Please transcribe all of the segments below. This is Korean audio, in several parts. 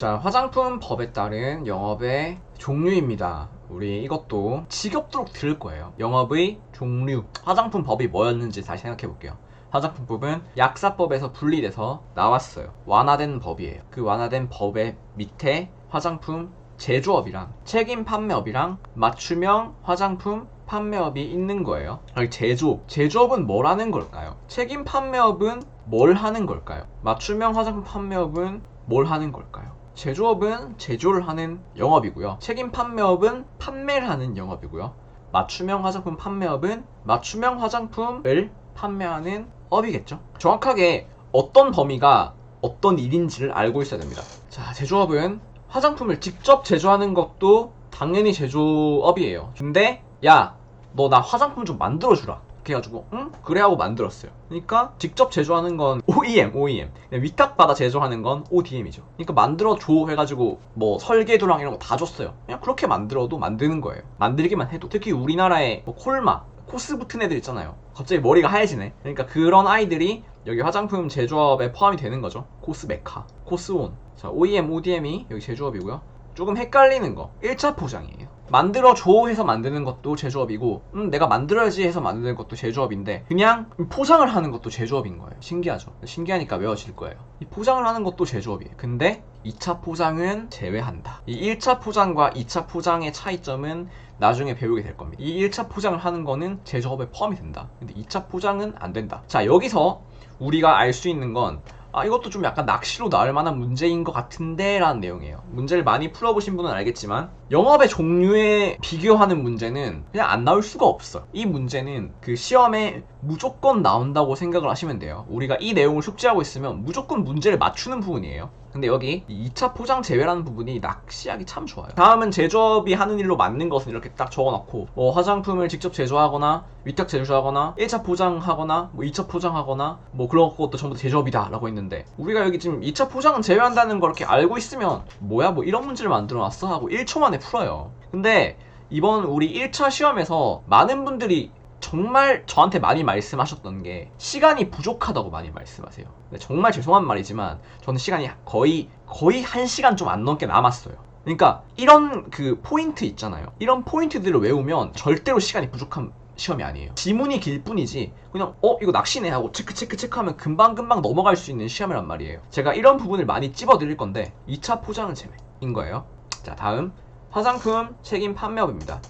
자, 화장품 법에 따른 영업의 종류입니다. 우리 이것도 지겹도록 들을 거예요. 영업의 종류. 화장품 법이 뭐였는지 다시 생각해 볼게요. 화장품법은 약사법에서 분리돼서 나왔어요. 완화된 법이에요. 그 완화된 법의 밑에 화장품 제조업이랑 책임 판매업이랑 맞춤형 화장품 판매업이 있는 거예요. 여기 제조업. 제조업은 뭘 하는 걸까요? 책임 판매업은 뭘 하는 걸까요? 맞춤형 화장품 판매업은 뭘 하는 걸까요? 제조업은 제조를 하는 영업이고요. 책임 판매업은 판매를 하는 영업이고요. 맞춤형 화장품 판매업은 맞춤형 화장품을 판매하는 업이겠죠. 정확하게 어떤 범위가 어떤 일인지를 알고 있어야 됩니다. 자, 제조업은 화장품을 직접 제조하는 것도 당연히 제조업이에요. 근데 야, 너 나 화장품 좀 만들어 주라. 그래가지고 응? 그래 하고 만들었어요. 그러니까 직접 제조하는 건 OEM, OEM. 위탁받아 제조하는 건 ODM이죠. 그러니까 만들어 줘 해가지고 뭐 설계도랑 이런 거 다 줬어요. 그냥 그렇게 만들어도 만드는 거예요. 만들기만 해도 특히 우리나라에 뭐 콜마, 코스 붙은 애들 있잖아요. 갑자기 머리가 하얘지네. 그러니까 그런 아이들이 여기 화장품 제조업에 포함이 되는 거죠. 코스 메카, 코스온. 자, OEM, ODM이 여기 제조업이고요. 조금 헷갈리는 거 1차 포장이에요. 만들어 줘 해서 만드는 것도 제조업이고 음, 내가 만들어야지 해서 만드는 것도 제조업인데 그냥 포장을 하는 것도 제조업인 거예요. 신기하죠? 신기하니까 외워질 거예요. 이 포장을 하는 것도 제조업이에요. 근데 2차 포장은 제외한다. 이 1차 포장과 2차 포장의 차이점은 나중에 배우게 될 겁니다. 이 1차 포장을 하는 거는 제조업에 포함이 된다. 근데 2차 포장은 안 된다. 자, 여기서 우리가 알 수 있는 건 아, 이것도 좀 약간 낚시로 나올 만한 문제인 것 같은데 라는 내용이에요. 문제를 많이 풀어보신 분은 알겠지만 영업의 종류에 비교하는 문제는 그냥 안 나올 수가 없어요. 이 문제는 그 시험에 무조건 나온다고 생각을 하시면 돼요. 우리가 이 내용을 숙지하고 있으면 무조건 문제를 맞추는 부분이에요. 근데 여기 2차 포장 제외라는 부분이 낚시하기 참 좋아요. 다음은 제조업이 하는 일로 맞는 것은 이렇게 딱 적어놓고 뭐 화장품을 직접 제조하거나 위탁 제조하거나 1차 포장하거나 뭐 2차 포장하거나 뭐 그런 것도 전부 다 제조업이다 라고 했는데 우리가 여기 지금 2차 포장은 제외한다는 걸 이렇게 알고 있으면 뭐야 뭐 이런 문제를 만들어 놨어 하고 1초 만에 풀어요. 근데 이번 우리 1차 시험에서 많은 분들이 정말 저한테 많이 말씀하셨던 게 시간이 부족하다고 많이 말씀하세요. 정말 죄송한 말이지만 저는 시간이 거의 거의 한 시간 좀 안 넘게 남았어요. 그러니까 이런 그 포인트 있잖아요. 이런 포인트들을 외우면 절대로 시간이 부족한 시험이 아니에요. 지문이 길 뿐이지 그냥 어 이거 낚시네 하고 체크 체크 체크하면 금방 금방 넘어갈 수 있는 시험이란 말이에요. 제가 이런 부분을 많이 찝어드릴 건데 2차 포장은 제외인 거예요. 자 다음 화장품 책임 판매업입니다.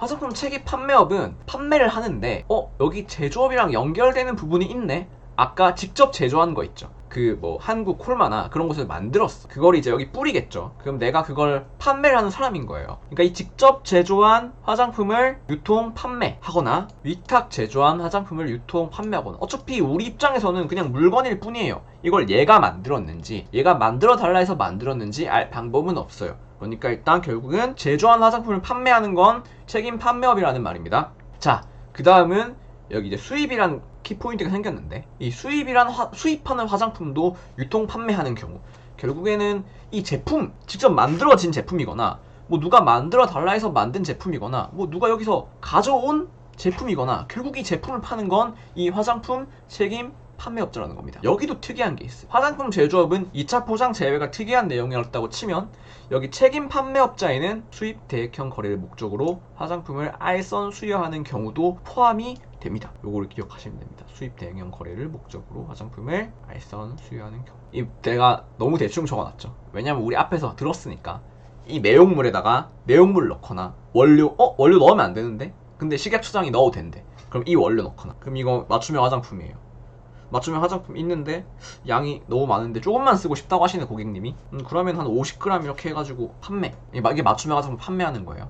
화장품 책임 판매업은 판매를 하는데 어 여기 제조업이랑 연결되는 부분이 있네? 아까 직접 제조한 거 있죠. 그 뭐 한국 콜마나 그런 곳을 만들었어. 그걸 이제 여기 뿌리겠죠. 그럼 내가 그걸 판매를 하는 사람인 거예요. 그러니까 이 직접 제조한 화장품을 유통 판매하거나 위탁 제조한 화장품을 유통 판매하거나 어차피 우리 입장에서는 그냥 물건일 뿐이에요. 이걸 얘가 만들었는지 얘가 만들어 달라 해서 만들었는지 알 방법은 없어요 그러니까 일단 결국은 제조한 화장품을 판매하는 건 책임 판매업이라는 말입니다. 자, 그 다음은 여기 이제 수입이란 키포인트가 생겼는데 이 수입이란 화, 수입하는 화장품도 유통 판매하는 경우 결국에는 이 제품 직접 만들어진 제품이거나 뭐 누가 만들어 달라 해서 만든 제품이거나 뭐 누가 여기서 가져온 제품이거나 결국 이 제품을 파는 건 이 화장품 책임 판매업자라는 겁니다. 여기도 특이한 게 있어요. 화장품 제조업은 2차 포장 제외가 특이한 내용이었다고 치면 여기 책임 판매업자에는 수입 대액형 거래를 목적으로 화장품을 알선 수여하는 경우도 포함이 됩니다. 요거를 기억하시면 됩니다. 수입 대행형 거래를 목적으로 화장품을 알선 수여하는 경우. 이 내가 너무 대충 적어놨죠. 왜냐면 우리 앞에서 들었으니까 이 내용물에다가 내용물 넣거나 원료 어 원료 넣으면 안 되는데 근데 식약처장이 넣어도 된대. 그럼 이 원료 넣거나 그럼 이거 맞춤형 화장품이에요. 맞춤형 화장품 있는데 양이 너무 많은데 조금만 쓰고 싶다고 하시는 고객님이 음, 그러면 한 50g 이렇게 해가지고 판매 이게 맞춤형 화장품 판매하는 거예요.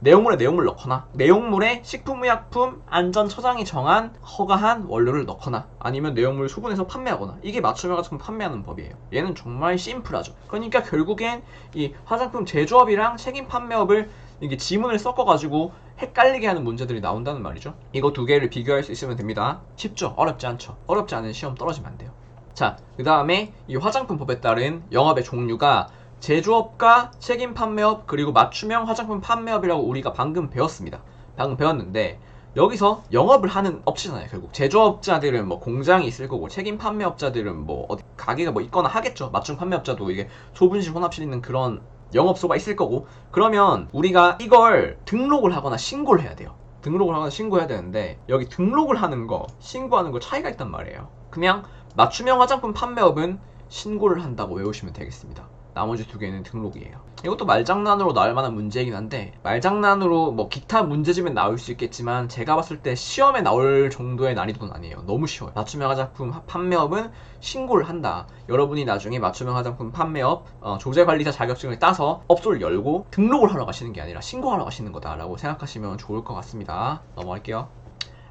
내용물에 내용물 넣거나 내용물에 식품의약품 안전처장이 정한 허가한 원료를 넣거나 아니면 내용물 소분해서 판매하거나 이게 맞춤형 화장품 판매하는 법이에요. 얘는 정말 심플하죠. 그러니까 결국엔 이 화장품 제조업이랑 책임 판매업을 이게 지문을 섞어가지고 헷갈리게 하는 문제들이 나온다는 말이죠. 이거 두 개를 비교할 수 있으면 됩니다. 쉽죠? 어렵지 않죠? 어렵지 않은 시험 떨어지면 안 돼요. 자, 그 다음에 이 화장품법에 따른 영업의 종류가 제조업과 책임 판매업 그리고 맞춤형 화장품 판매업이라고 우리가 방금 배웠습니다. 방금 배웠는데 여기서 영업을 하는 업체잖아요 결국 제조업자들은 뭐 공장이 있을 거고 책임 판매업자들은 뭐 어디 가게가 뭐 있거나 하겠죠 맞춤 판매업자도 이게 소분실 혼합실 있는 그런 영업소가 있을 거고 그러면 우리가 이걸 등록을 하거나 신고를 해야 돼요. 등록을 하거나 신고해야 되는데 여기 등록을 하는 거 신고하는 거 차이가 있단 말이에요. 그냥 맞춤형 화장품 판매업은 신고를 한다고 외우시면 되겠습니다 나머지 두 개는 등록이에요. 이것도 말장난으로 나올 만한 문제이긴 한데 말장난으로 뭐 기타 문제집엔 나올 수 있겠지만 제가 봤을 때 시험에 나올 정도의 난이도는 아니에요. 너무 쉬워요. 맞춤형 화장품 하- 판매업은 신고를 한다. 여러분이 나중에 맞춤형 화장품 판매업 어, 조제관리사 자격증을 따서 업소를 열고 등록을 하러 가시는 게 아니라 신고하러 가시는 거다라고 생각하시면 좋을 것 같습니다. 넘어갈게요.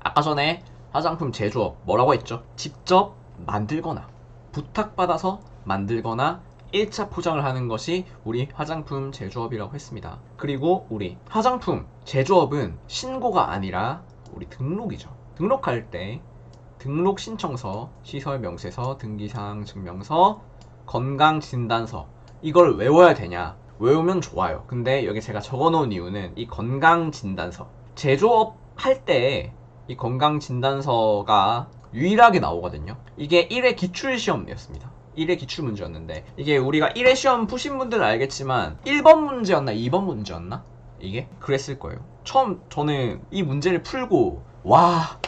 아까 전에 화장품 제조업 뭐라고 했죠? 직접 만들거나 부탁받아서 만들거나 1차 포장을 하는 것이 우리 화장품 제조업이라고 했습니다. 그리고 우리 화장품 제조업은 신고가 아니라 우리 등록이죠. 등록할 때 등록 신청서, 시설 명세서, 등기사항 증명서, 건강 진단서 이걸 외워야 되냐? 외우면 좋아요. 근데 여기 제가 적어 놓은 이유는 이 건강 진단서 제조업 할 때 이 건강 진단서가 유일하게 나오거든요. 이게 1회 기출 시험이었습니다. 1회 기출 문제였는데 이게 우리가 1회 시험 푸신 분들은 알겠지만 1번 문제였나 2번 문제였나? 이게 그랬을 거예요. 처음 저는 이 문제를 풀고 와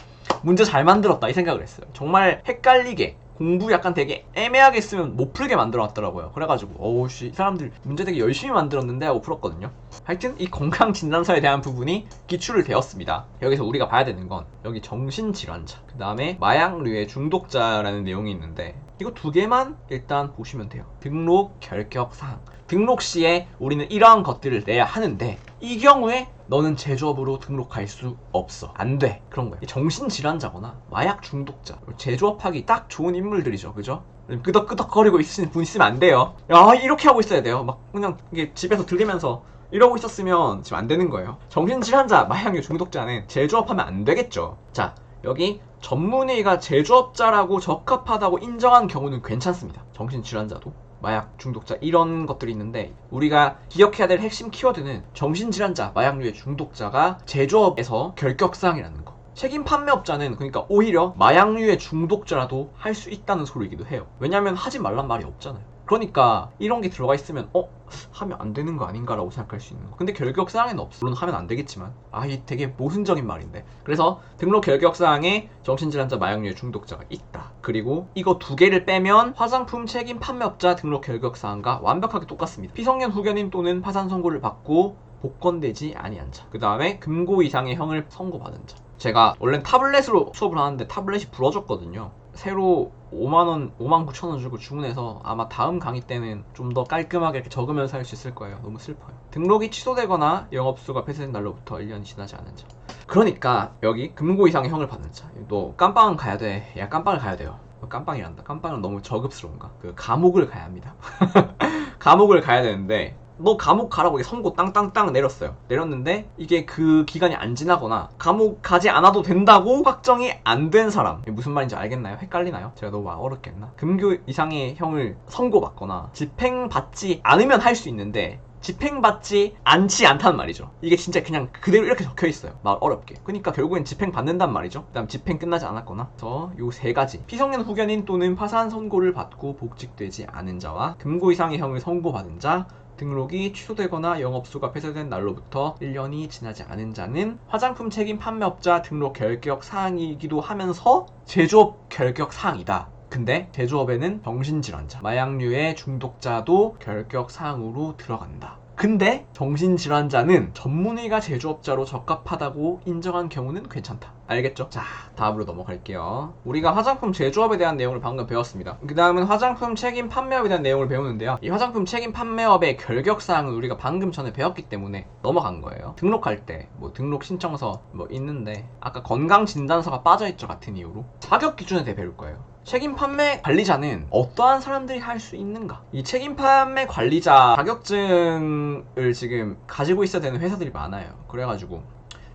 문제 잘 만들었다 이 생각을 했어요. 정말 헷갈리게 공부 약간 되게 애매하게 쓰면 못 풀게 만들어 놨더라고요. 그래가지고 어우씨 이 사람들 문제 되게 열심히 만들었는데 하고 풀었거든요. 하여튼 이 건강 진단서에 대한 부분이 기출을 되었습니다. 여기서 우리가 봐야 되는 건 여기 정신질환자, 그 다음에 마약류의 중독자라는 내용이 있는데 이거 두 개만 일단 보시면 돼요. 등록 결격 사항. 등록 시에 우리는 이러한 것들을 내야 하는데 이 경우에 너는 제조업으로 등록할 수 없어. 안 돼. 그런 거예요. 정신질환자거나 마약 중독자, 제조업하기 딱 좋은 인물들이죠. 그죠? 끄덕끄덕거리고 있으신 분 있으면 안 돼요. 야, 이렇게 하고 있어야 돼요. 막 그냥 이게 집에서 들리면서 이러고 있었으면 지금 안 되는 거예요. 정신질환자, 마약류 중독자는 제조업하면 안 되겠죠. 자, 여기 전문의가 제조업자라고 적합하다고 인정한 경우는 괜찮습니다. 정신질환자도. 마약 중독자 이런 것들이 있는데 우리가 기억해야 될 핵심 키워드는 정신질환자, 마약류의 중독자가 제조업에서 결격사항이라는 거. 책임 판매업자는 그러니까 오히려 마약류의 중독자라도 할 수 있다는 소리이기도 해요. 왜냐하면 하지 말란 말이 없잖아요. 그러니까 이런 게 들어가 있으면 어 하면 안 되는 거 아닌가라고 생각할 수 있는 거. 근데 결격 사항에는 없어. 물론 하면 안 되겠지만 아 이 되게 모순적인 말인데. 그래서 등록 결격 사항에 정신질환자 마약류의 중독자가 있다. 그리고 이거 두 개를 빼면 화장품 책임 판매업자 등록 결격 사항과 완벽하게 똑같습니다. 피성년 후견인 또는 파산 선고를 받고 복권되지 아니한 자. 그 다음에 금고 이상의 형을 선고받은 자. 제가 원래 타블렛으로 수업을 하는데 타블렛이 부러졌거든요. 새로 5만원, 5만 9천원 주고 주문해서 아마 다음 강의 때는 좀 더 깔끔하게 이렇게 적으면서 할 수 있을 거예요. 너무 슬퍼요. 등록이 취소되거나 영업수가 폐쇄된 날로부터 1년이 지나지 않은 자. 그러니까 여기 금고 이상의 형을 받는 자. 너 깜빵은 가야 돼. 야 깜빵을 가야 돼요. 깜빵이란다. 깜빵은 너무 저급스러운가? 그 감옥을 가야 합니다. 감옥을 가야 되는데 너 감옥 가라고 선고 땅땅땅 내렸어요. 내렸는데 이게 그 기간이 안 지나거나 감옥 가지 않아도 된다고 확정이 안 된 사람 무슨 말인지 알겠나요? 헷갈리나요? 제가 너무 막 어렵겠나? 금교 이상의 형을 선고받거나 집행받지 않으면 할 수 있는데 집행받지 않지 않다는 말이죠. 이게 진짜 그냥 그대로 이렇게 적혀 있어요. 말 어렵게. 그러니까 결국엔 집행받는단 말이죠. 그다음 집행 끝나지 않았거나. 그래서 요 세 가지. 피성년 후견인 또는 파산 선고를 받고 복직되지 않은 자와 금고 이상의 형을 선고받은 자, 등록이 취소되거나 영업소가 폐쇄된 날로부터 1년이 지나지 않은 자는 화장품 책임 판매업자 등록 결격 사항이기도 하면서 제조업 결격 사항이다. 근데 제조업에는 정신질환자, 마약류의 중독자도 결격 사항으로 들어간다. 근데 정신질환자는 전문의가 제조업자로 적합하다고 인정한 경우는 괜찮다. 알겠죠? 자, 다음으로 넘어갈게요. 우리가 화장품 제조업에 대한 내용을 방금 배웠습니다. 그 다음은 화장품 책임 판매업에 대한 내용을 배우는데요. 이 화장품 책임 판매업의 결격사항을 우리가 방금 전에 배웠기 때문에 넘어간 거예요. 등록할 때, 뭐 등록 신청서 뭐 있는데, 아까 건강진단서가 빠져있죠. 같은 이유로. 자격 기준에 대해 배울 거예요. 책임 판매 관리자는 어떠한 사람들이 할 수 있는가? 이 책임 판매 관리자 자격증을 지금 가지고 있어야 되는 회사들이 많아요. 그래가지고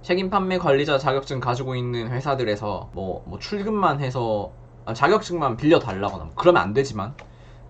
책임 판매 관리자 자격증 가지고 있는 회사들에서 뭐, 뭐 출근만 해서 아, 자격증만 빌려 달라거나 뭐 그러면 안 되지만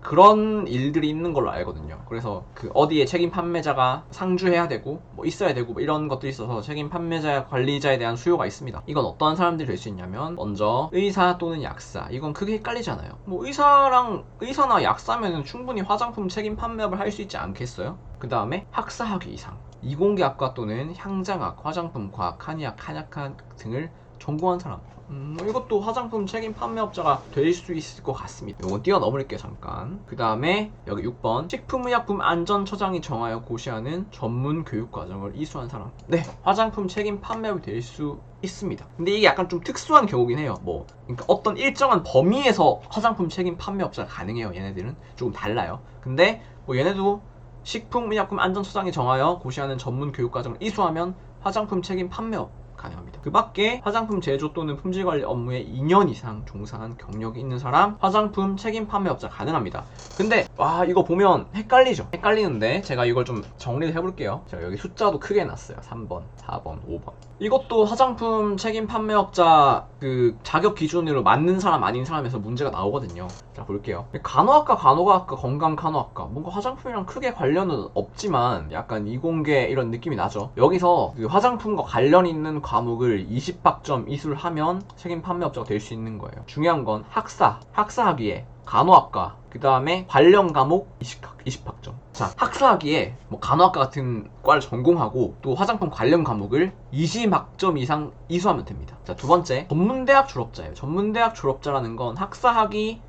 그런 일들이 있는 걸로 알거든요. 그래서 그 어디에 책임 판매자가 상주해야 되고 뭐 있어야 되고 뭐 이런 것들이 있어서 책임 판매자 관리자에 대한 수요가 있습니다. 이건 어떠한 사람들이 될 수 있냐면 먼저 의사 또는 약사 이건 크게 헷갈리잖아요. 뭐 의사랑 의사나 약사면은 충분히 화장품 책임 판매업을 할 수 있지 않겠어요? 그 다음에 학사학위 이상 이공계학과 또는 향장학, 화장품, 과학, 한의학, 한약학 등을 전공한 사람. 음, 이것도 화장품 책임 판매업자가 될 수 있을 것 같습니다. 이건 뛰어넘을게요, 잠깐. 그 다음에 여기 6번. 식품의약품 안전처장이 정하여 고시하는 전문 교육 과정을 이수한 사람. 네, 화장품 책임 판매업이 될 수 있습니다. 근데 이게 약간 좀 특수한 경우긴 해요. 뭐, 그러니까 어떤 일정한 범위에서 화장품 책임 판매업자가 가능해요. 얘네들은 조금 달라요. 근데 뭐 얘네도 식품의약품 안전처장이 정하여 고시하는 전문 교육 과정을 이수하면 화장품 책임 판매업 가능합니다. 그 밖에 화장품 제조 또는 품질 관리 업무에 2년 이상 종사한 경력이 있는 사람 화장품 책임 판매업자 가능합니다. 근데 와 이거 보면 헷갈리죠? 헷갈리는데 제가 이걸 좀 정리를 해볼게요. 제가 여기 숫자도 크게 놨어요. 3번, 4번, 5번. 이것도 화장품 책임 판매업자 그 자격 기준으로 맞는 사람 아닌 사람에서 문제가 나오거든요. 자 볼게요. 간호학과, 간호과학과, 건강 간호학과 뭔가 화장품이랑 크게 관련은 없지만 약간 이공계 이런 느낌이 나죠. 여기서 그 화장품과 관련 있는 과목을 20학점 이술하면 책임 판매 업자가 될 수 있는 거예요. 중요한 건 학사, 학사학위에 간호학과, 그 다음에 관련 과목 20학, 20학점. 자, 학사학위에 뭐 간호학과 같은 과를 전공하고 또 화장품 관련 과목을 20학점 이상 이수하면 됩니다. 자, 두 번째, 전문대학 졸업자예요. 전문대학 졸업자라는 건 학사학위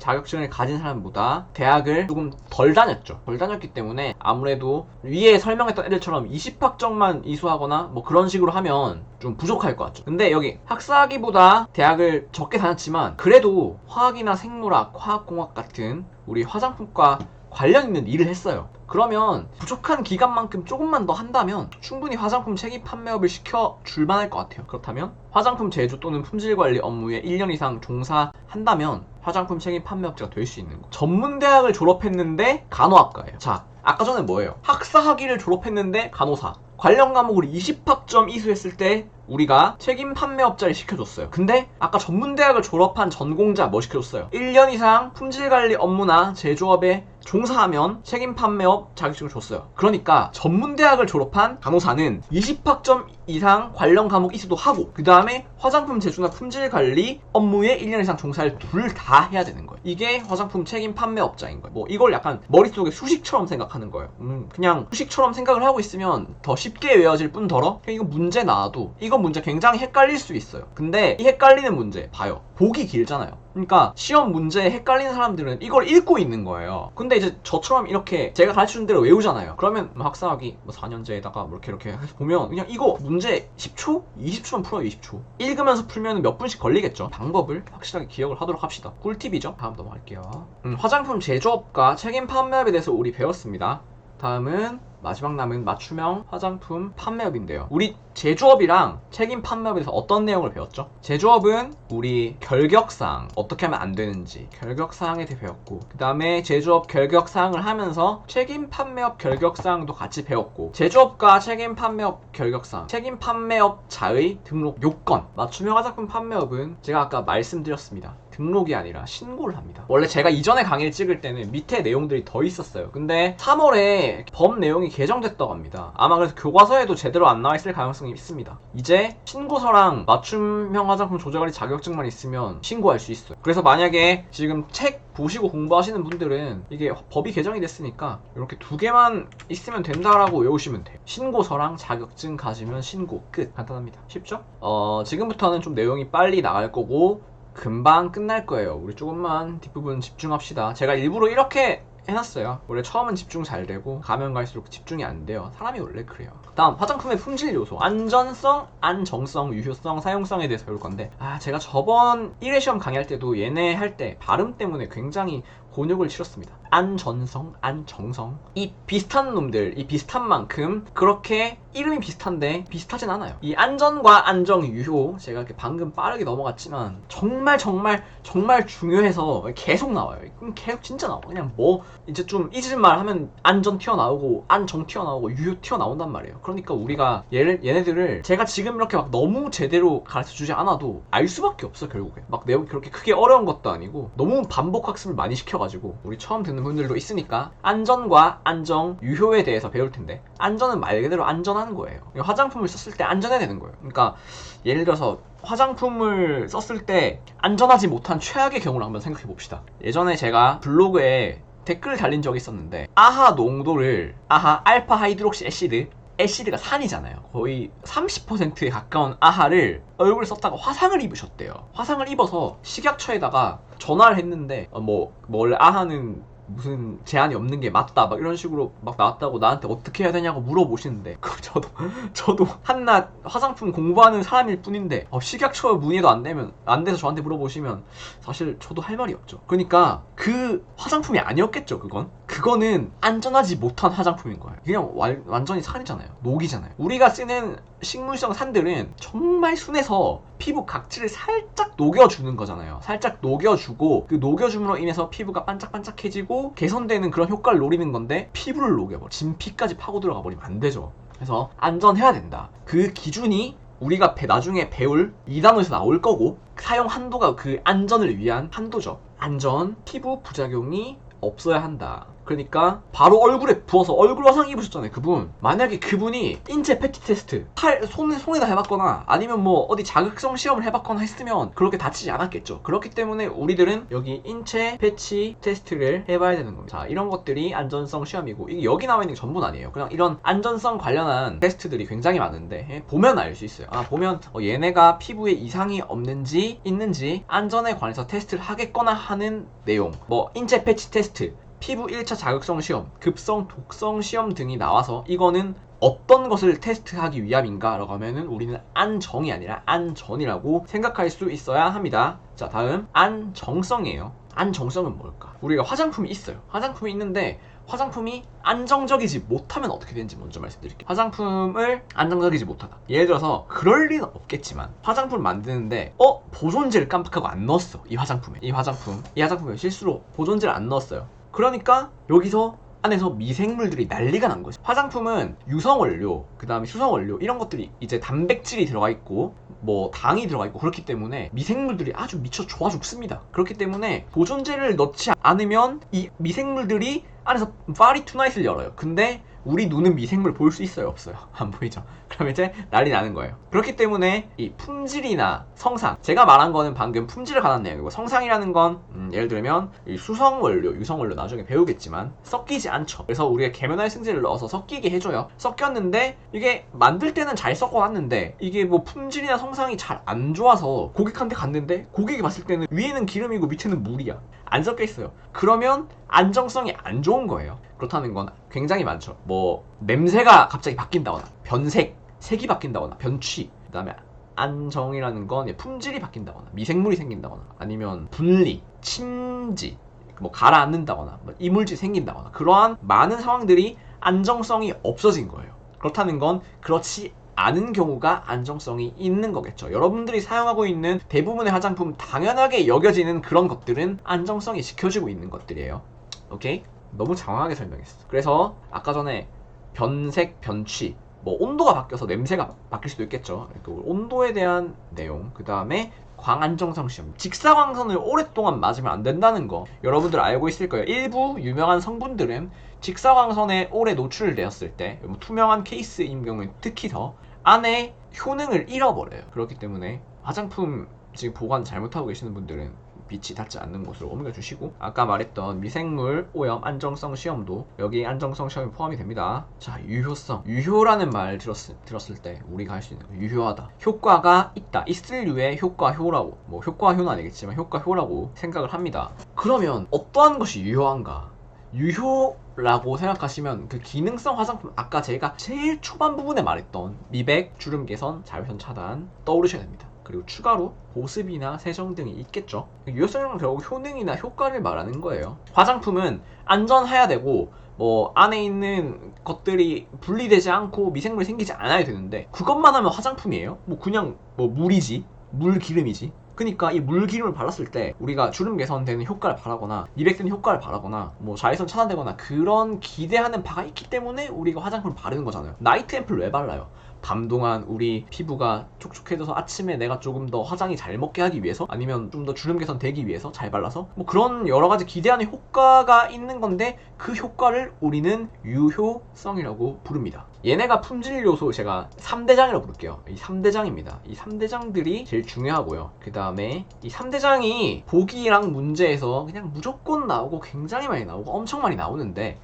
자격증을 가진 사람보다 대학을 조금 덜 다녔죠. 덜 다녔기 때문에 아무래도 위에 설명했던 애들처럼 20학점만 이수하거나 뭐 그런 식으로 하면 좀 부족할 것 같죠. 근데 여기 학사학위보다 대학을 적게 다녔지만 그래도 화학이나 생물학, 화학공학 같은 우리 화장품과 관련 있는 일을 했어요. 그러면 부족한 기간만큼 조금만 더 한다면 충분히 화장품 책임 판매업을 시켜 줄만할 것 같아요. 그렇다면 화장품 제조 또는 품질 관리 업무에 1년 이상 종사한다면 화장품 책임 판매업자가 될 수 있는 거. 전문 대학을 졸업했는데 간호학과예요. 자, 아까 전에 뭐예요? 학사 학위를 졸업했는데 간호사. 관련 과목을 20학점 이수했을 때 우리가 책임 판매업자를 시켜줬어요. 근데 아까 전문대학을 졸업한 전공자 뭐 시켜줬어요? 1년 이상 품질관리 업무나 제조업에 종사하면 책임 판매업 자격증을 줬어요. 그러니까 전문대학을 졸업한 간호사는 20학점 이상 관련 과목 이수도 하고 그 다음에 화장품 제조나 품질 관리 업무에 1년 이상 종사를 둘 다 해야 되는 거예요. 이게 화장품 책임 판매업자인 거예요. 뭐 이걸 약간 머릿속에 수식처럼 생각하는 거예요. 음, 그냥 수식처럼 생각을 하고 있으면 더 쉽게 외워질 뿐더러 이거 문제 나와도 이거 문제 굉장히 헷갈릴 수 있어요. 근데 이 헷갈리는 문제 봐요. 보기 길잖아요. 그러니까 시험 문제에 헷갈리는 사람들은 이걸 읽고 있는 거예요. 근데 이제 저처럼 이렇게 제가 가르치는 대로 외우잖아요. 그러면 뭐 학사학위 뭐 4년제에다가 뭐 이렇게 이렇게 해서 보면 그냥 이거 문제 10초? 20초만 풀어요 20초. 읽으면서 풀면 몇 분씩 걸리겠죠. 방법을 확실하게 기억을 하도록 합시다. 꿀팁이죠. 다음 넘어갈게요. 음, 화장품 제조업과 책임 판매업에 대해서 우리 배웠습니다. 다음은 마지막 남은 맞춤형 화장품 판매업인데요. 우리 제조업이랑 책임 판매업에 대해서 어떤 내용을 배웠죠? 제조업은 우리 결격사항 어떻게 하면 안 되는지 결격사항에 대해 배웠고 그 다음에 제조업 결격사항을 하면서 책임 판매업 결격사항도 같이 배웠고 제조업과 책임 판매업 결격사항 책임 판매업자의 등록 요건 맞춤형 화장품 판매업은 제가 아까 말씀드렸습니다. 등록이 아니라 신고를 합니다. 원래 제가 이전에 강의를 찍을 때는 밑에 내용들이 더 있었어요. 근데 3월에 법 내용이 개정됐다고 합니다. 아마 그래서 교과서에도 제대로 안 나와 있을 가능성이 있습니다. 이제 신고서랑 맞춤형 화장품 조작관리 자격증만 있으면 신고할 수 있어요. 그래서 만약에 지금 책 보시고 공부하시는 분들은 이게 법이 개정이 됐으니까 이렇게 두 개만 있으면 된다라고 외우시면 돼요. 신고서랑 자격증 가지면 신고 끝. 간단합니다. 쉽죠? 어, 지금부터는 좀 내용이 빨리 나갈 거고 금방 끝날 거예요. 우리 조금만 뒷부분 집중합시다. 제가 일부러 이렇게 해놨어요. 원래 처음은 집중 잘 되고 가면 갈수록 집중이 안 돼요. 사람이 원래 그래요. 다음 화장품의 품질 요소 안전성, 안정성, 유효성, 사용성에 대해서 배울 건데 아 제가 저번 1회 시험 강의할 때도 얘네 할 때 발음 때문에 굉장히 곤욕을 치렀습니다. 안전성, 안정성 이 비슷한 놈들, 이 비슷한 만큼 그렇게 이름이 비슷한데 비슷하진 않아요. 이 안전과 안정, 유효 제가 이렇게 방금 빠르게 넘어갔지만 정말 정말 정말 중요해서 계속 나와요. 그럼 계속 진짜 나와. 그냥 뭐 이제 좀 잊을 말 하면 안전 튀어나오고 안정 튀어나오고 유효 튀어나온단 말이에요. 그러니까 우리가 얘를 얘네들을 제가 지금 이렇게 막 너무 제대로 가르쳐 주지 않아도 알 수밖에 없어 결국에. 막 내용이 그렇게 크게 어려운 것도 아니고 너무 반복 학습을 많이 시켜. 하셔가지고 우리 처음 듣는 분들도 있으니까 안전과 안정, 유효에 대해서 배울 텐데 안전은 말 그대로 안전한 거예요. 화장품을 썼을 때 안전해야 되는 거예요. 그러니까 예를 들어서 화장품을 썼을 때 안전하지 못한 최악의 경우를 한번 생각해 봅시다. 예전에 제가 블로그에 댓글을 달린 적이 있었는데 아하 농도를 아하 알파 하이드록시 애시드 애시드가 산이잖아요. 거의 30%에 가까운 아하를 얼굴에 썼다가 화상을 입으셨대요. 화상을 입어서 식약처에다가 전화를 했는데 어, 뭐 원래 아하는 무슨 제한이 없는 게 맞다 막 이런 식으로 막 나왔다고 나한테 어떻게 해야 되냐고 물어보시는데 그 저도 저도 한낱 화장품 공부하는 사람일 뿐인데 어, 식약처 문의도 안 되면 안 돼서 저한테 물어보시면 사실 저도 할 말이 없죠. 그러니까 그 화장품이 아니었겠죠 그건 그거는 안전하지 못한 화장품인 거예요. 그냥 완, 완전히 산이잖아요. 녹이잖아요. 우리가 쓰는 식물성 산들은 정말 순해서 피부 각질을 살짝 녹여주는 거잖아요. 살짝 녹여주고 그 녹여줌으로 인해서 피부가 반짝반짝해지고 개선되는 그런 효과를 노리는 건데 피부를 녹여버려. 진피까지 파고 들어가 버리면 안 되죠. 그래서 안전해야 된다. 그 기준이 우리가 배- 나중에 배울 2단원에서 나올 거고 사용 한도가 그 안전을 위한 한도죠. 안전, 피부 부작용이 없어야 한다. 그러니까 바로 얼굴에 부어서 얼굴 화상 입으셨잖아요 그분. 만약에 그분이 인체 패티 테스트 팔 손에 손에다 해봤거나 아니면 뭐 어디 자극성 시험을 해봤거나 했으면 그렇게 다치지 않았겠죠. 그렇기 때문에 우리들은 여기 인체 패치 테스트를 해봐야 되는 겁니다. 자 이런 것들이 안전성 시험이고 이게 여기 나와 있는 게 전부는 아니에요. 그냥 이런 안전성 관련한 테스트들이 굉장히 많은데 예, 보면 알 수 있어요. 아 보면 어, 얘네가 피부에 이상이 없는지 있는지 안전에 관해서 테스트를 하겠거나 하는 내용. 뭐 인체 패치 테스트 피부 1차 자극성 시험, 급성 독성 시험 등이 나와서 이거는 어떤 것을 테스트하기 위함인가 라고 하면은 우리는 안정이 아니라 안전이라고 생각할 수 있어야 합니다. 자, 다음 안정성이에요. 안정성은 뭘까? 우리가 화장품이 있어요. 화장품이 있는데 화장품이 안정적이지 못하면 어떻게 되는지 먼저 말씀드릴게요. 화장품을 안정적이지 못하다. 예를 들어서 그럴 리는 없겠지만 화장품을 만드는데 어 보존제를 깜빡하고 안 넣었어 이 화장품에 이 화장품 이 화장품에 실수로 보존제를 안 넣었어요. 그러니까 여기서 안에서 미생물들이 난리가 난 거죠. 화장품은 유성원료, 그 다음에 수성원료 이런 것들이 이제 단백질이 들어가 있고 뭐 당이 들어가 있고 그렇기 때문에 미생물들이 아주 미쳐 좋아 죽습니다. 그렇기 때문에 보존제를 넣지 않으면 이 미생물들이 안에서 파리 투나잇을 열어요. 근데 우리 눈은 미생물 볼 수 있어요. 없어요. 안 보이죠? 그럼 이제 난리 나는 거예요. 그렇기 때문에 이 품질이나 성상 제가 말한 거는 방금 품질을 관한 내용이고 성상이라는 건 음, 예를 들면 이 수성 원료 유성 원료 나중에 배우겠지만 섞이지 않죠. 그래서 우리가 계면활 승제를 넣어서 섞이게 해줘요. 섞였는데 이게 만들 때는 잘 섞어놨는데 이게 뭐 품질이나 성상이 잘 안 좋아서 고객한테 갔는데 고객이 봤을 때는 위에는 기름이고 밑에는 물이야. 안 섞여 있어요. 그러면 안정성이 안 좋은 거예요 그렇다는 건 굉장히 많죠. 뭐 냄새가 갑자기 바뀐다거나 변색, 색이 바뀐다거나 변취, 그다음에 안정이라는 건 예, 품질이 바뀐다거나 미생물이 생긴다거나 아니면 분리, 침지, 뭐 가라앉는다거나 뭐 이물질 생긴다거나 그러한 많은 상황들이 안정성이 없어진 거예요. 그렇다는 건 그렇지 않은 경우가 안정성이 있는 거겠죠. 여러분들이 사용하고 있는 대부분의 화장품 당연하게 여겨지는 그런 것들은 안정성이 지켜지고 있는 것들이에요. 오케이? 너무 장황하게 설명했어. 그래서 아까 전에 변색, 변취, 뭐 온도가 바뀌어서 냄새가 바뀔 수도 있겠죠. 그 온도에 대한 내용, 그 다음에 광안정성 시험, 직사광선을 오랫동안 맞으면 안 된다는 거 여러분들 알고 있을 거예요. 일부 유명한 성분들은 직사광선에 오래 노출되었을 때뭐 투명한 케이스인 경우에 특히 더 안에 효능을 잃어버려요. 그렇기 때문에 화장품 지금 보관 잘못하고 계시는 분들은 빛이 닿지 않는 곳으로 옮겨 주시고 아까 말했던 미생물 오염 안정성 시험도 여기 안정성 시험이 포함이 됩니다. 자 유효성 유효라는 말 들었을, 들었을 때 우리가 할 수 있는 거 유효하다 효과가 있다 있을 류의 효과 효라고 뭐 효과 효는 아니겠지만 효과 효라고 생각을 합니다. 그러면 어떠한 것이 유효한가? 유효라고 생각하시면 그 기능성 화장품 아까 제가 제일 초반 부분에 말했던 미백, 주름 개선, 자외선 차단 떠오르셔야 됩니다. 그리고 추가로 보습이나 세정 등이 있겠죠. 유효성은 결국 효능이나 효과를 말하는 거예요. 화장품은 안전해야 되고 뭐 안에 있는 것들이 분리되지 않고 미생물이 생기지 않아야 되는데 그것만 하면 화장품이에요? 뭐 그냥 뭐 물이지 물 기름이지 그러니까 이 물기름을 발랐을 때 우리가 주름 개선되는 효과를 바라거나 미백되는 효과를 바라거나 뭐 자외선 차단되거나 그런 기대하는 바가 있기 때문에 우리가 화장품을 바르는 거잖아요. 나이트 앰플 왜 발라요? 밤 동안 우리 피부가 촉촉해져서 아침에 내가 조금 더 화장이 잘 먹게 하기 위해서 아니면 좀 더 주름 개선 되기 위해서 잘 발라서 뭐 그런 여러 가지 기대하는 효과가 있는 건데 그 효과를 우리는 유효성이라고 부릅니다. 얘네가 품질 요소 제가 3대장이라고 부를게요. 이 3대장입니다. 이 3대장들이 제일 중요하고요. 그 다음에 이 3대장이 보기랑 문제에서 그냥 무조건 나오고 굉장히 많이 나오고 엄청 많이 나오는데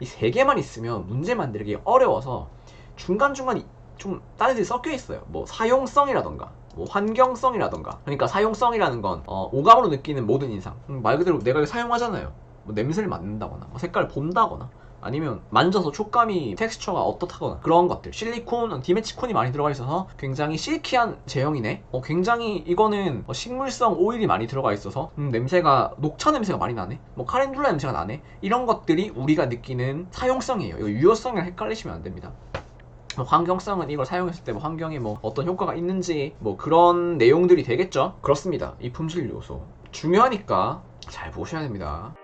이세 개만 있으면 문제 만들기 어려워서 중간중간 좀 다른 데 섞여 있어요. 뭐 사용성이라던가 뭐 환경성이라던가. 그러니까 사용성이라는 건 어, 오감으로 느끼는 모든 인상. 음, 말 그대로 내가 사용하잖아요. 뭐 냄새를 맡는다거나 뭐 색깔을 본다거나 아니면 만져서 촉감이 텍스처가 어떻다거나 그런 것들. 실리콘, 디메치콘이 많이 들어가 있어서 굉장히 실키한 제형이네. 어, 굉장히 이거는 어, 식물성 오일이 많이 들어가 있어서 음, 냄새가 녹차 냄새가 많이 나네? 뭐 카렌듈라 냄새가 나네? 이런 것들이 우리가 느끼는 사용성이에요. 이거 유효성이랑 헷갈리시면 안 됩니다. 뭐 환경성은 이걸 사용했을 때 뭐 환경에 뭐 어떤 효과가 있는지 뭐 그런 내용들이 되겠죠? 그렇습니다. 이 품질 요소. 중요하니까 잘 보셔야 됩니다